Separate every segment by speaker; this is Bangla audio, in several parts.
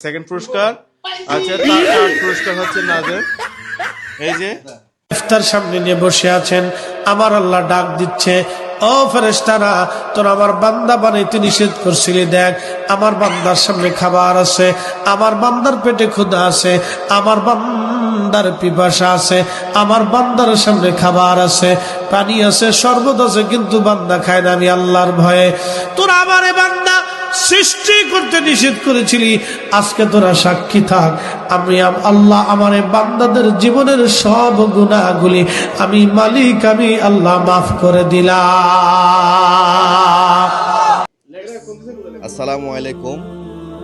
Speaker 1: সেকেন্ড পুরস্কার? আচ্ছা তার থার্ড পুরস্কার হচ্ছে নাজের। এই যে?
Speaker 2: ইফতার সামনে নিয়ে বসে আছেন। আমার আল্লাহ ডাক দিচ্ছে ও ফেরেস্তারা তোর আমার বান্দা বানাইতে নিষেধ করছিলি দেখ আমার বান্দার সামনে খাবার আছে আমার বান্দার পেটে ক্ষুধা আছে আমার বান্দার পিপাসা আছে আমার বান্দার সামনে খাবার আছে পানি আছে শরবত আছে কিন্তু বান্দা খায় না আমি আল্লাহর ভয়ে। তোর আমারে বান্দা সৃষ্টি করতে নিষেধ করেছিলি, আজকে তোরা সাক্ষী থাক। আমি আল্লাহ আমার বান্দাদের জীবনের সব গুণাগুলি আমি মালিক, আমি আল্লাহ মাফ করে দিলাম।
Speaker 3: আসসালামু আলাইকুম।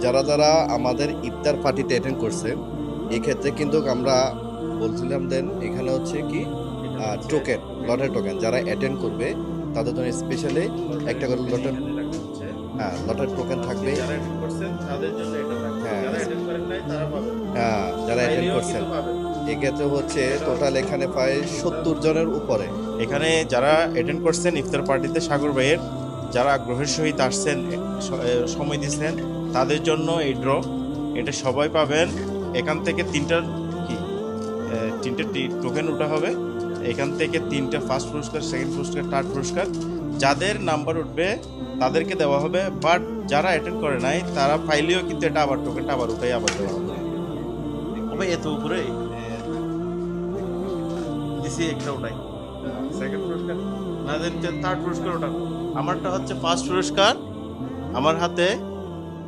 Speaker 3: যারা যারা আমাদের ইফতার পার্টিতে অ্যাটেন্ড করছে, এক্ষেত্রে কিন্তু আমরা বলছিলাম দেন এখানে হচ্ছে কি টোকেন লটারি টোকেন যারা অ্যাটেন্ড করবে, তাদের জন্য স্পেশালি একটা করে লটারি হ্যাঁ লটারি টোকেন থাকবে।
Speaker 1: যারা করছেন তাদের জন্য এটা থাকবে।
Speaker 3: হ্যাঁ।
Speaker 1: যারা attend করেন নাই তারা পাবেন।
Speaker 3: হ্যাঁ যারা অ্যাটেন্ড করছেন। এক্ষেত্রে হচ্ছে টোটাল এখানে প্রায় সত্তর জনের উপরে।
Speaker 1: এখানে যারা অ্যাটেন্ড করছেন ইফতার পার্টিতে সাগর ভাইয়ের যারা আগ্রহের সহিত আসছেন সময় দিচ্ছেন তাদের জন্য এই ড্র এটা সবাই পাবেন। এখান থেকে তিনটার কি? তিনটে টোকেন উঠা হবে। এখান থেকে তিনটা ফার্স্ট পুরস্কার সেকেন্ড পুরস্কার থার্ড পুরস্কার। যাদের নাম্বার উঠবে তাদেরকে দেওয়া হবে। বাট যারা অ্যাটেন্ড করে নাই তারা পাইলেও কিন্তু এটা আবার টোকেনটা আবার উঠাই আবার দেওয়া হবে। হবে এত উপরে? দিছি একটা ওটাই সেকেন্ড পুরস্কার? নাদের থার্ড পুরস্কার ওটা। আমারটা হচ্ছে ফার্স্ট পুরস্কার। আমার হাতে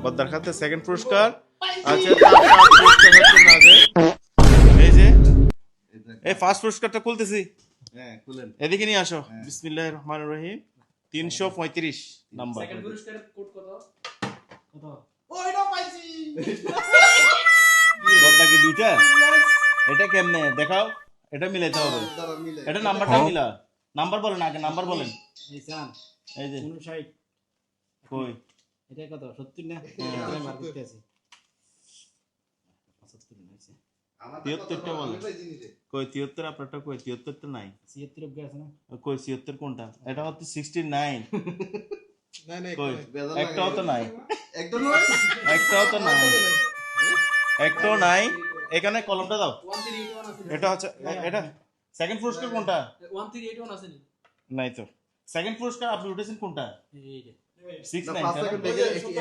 Speaker 1: বদ্দার হাতে সেকেন্ড পুরস্কার। আচ্ছা ফার্স্ট পুরস্কারটা খুলতেছি।
Speaker 3: হ্যাঁ খুলেন।
Speaker 1: এদিকে নিয়ে আসো। বিসমিল্লাহ রহমান রহিম। তিনশো পঁয়ত্রিশ নাম্বার। বদ্দা কি দুইটা? এটা কেমনে? দেখাও। এটা মিলাইতে হবে। এটা নাম্বারটা মিলা। নাম্বার বলেন আগে নাম্বার বলেন।
Speaker 4: এই চান
Speaker 1: এই যে।
Speaker 4: উনষাট।
Speaker 1: কই?
Speaker 4: এটা কত? সত্তর না?
Speaker 1: হ্যাঁ।
Speaker 4: আছে। পঁচাত্তর হয়েছে।
Speaker 1: তিয়াত্তরটা বলেন কই তিয়াত্তর আপনারটা কই? তিয়াত্তর নাই।
Speaker 4: ছিয়াত্তর অব্দি আছে না?
Speaker 1: কই ছিয়াত্তর কোনটা? এটা হচ্ছে সিক্সটি নাইন একটাও তো নাই। একটাও তো নাই? একটাও নাই। এখানে কলমটা দাও। এটা হচ্ছে এটা সেকেন্ড পুরস্কার কোনটা?
Speaker 4: ওয়ান থ্রি এইট ওয়ান আছে
Speaker 1: নাই তো। সেকেন্ড পুরস্কার আপনি উঠেছেন কোনটা?
Speaker 4: এইটা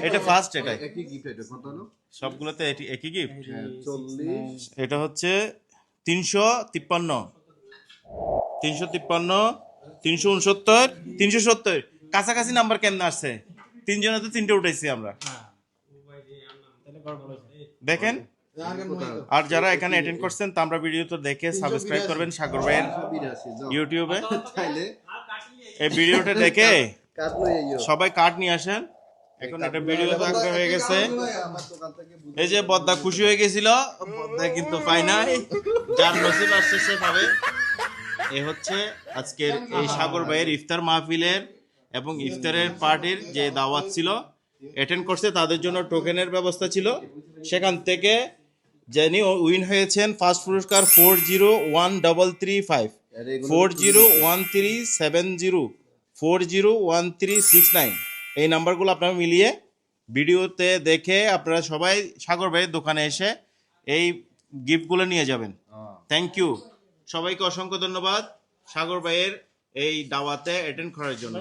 Speaker 1: এটা ফার্স্ট এটাই
Speaker 3: একই গিফট এটা কত হলো
Speaker 1: সবগুলোতে একই গিফট হচ্ছে সত্তর। কাছাকাছি নাম্বার কেমন আসছে? তিনজনে তো তিনটে উঠাইছি আমরা। দেখেন? আর যারা এখানে অ্যাটেন্ড করছেন তা আমরা ভিডিও তো দেখে সাবস্ক্রাইব করবেন সাগর ভাইয়ের ইউটিউবে এই ভিডিওটা দেখে সবাই কার্ড নিয়ে আসেন। এখন একটা ভিডিও থাকতে হয়ে গেছে। এই যে বদ্দা খুশি হয়ে গেছিল বদ্দা কিন্তু পাই নাই। যার নসিব আসছে সে পাবে। এ হচ্ছে আজকের এই সাগর ভাইয়ের ইফতার মাহফিলের এবং ইফতারের পার্টির যে দাওয়াত ছিল। অ্যাটেন্ড করছে তাদের জন্য টোকেনের ব্যবস্থা ছিল। সেখান থেকে যিনি উইন হয়েছেন ফার্স্ট পুরস্কার four zero one double three five four zero one three seven zero four zero one three six nine এই নাম্বারগুলো আপনারা মিলিয়ে ভিডিওতে দেখে আপনারা সবাই সাগর ভাইয়ের দোকানে এসে এই গিফটগুলো নিয়ে যাবেন। থ্যাংক ইউ সবাইকে অসংখ্য ধন্যবাদ সাগর ভাইয়ের এই দাওয়াতে অ্যাটেন্ড করার জন্য।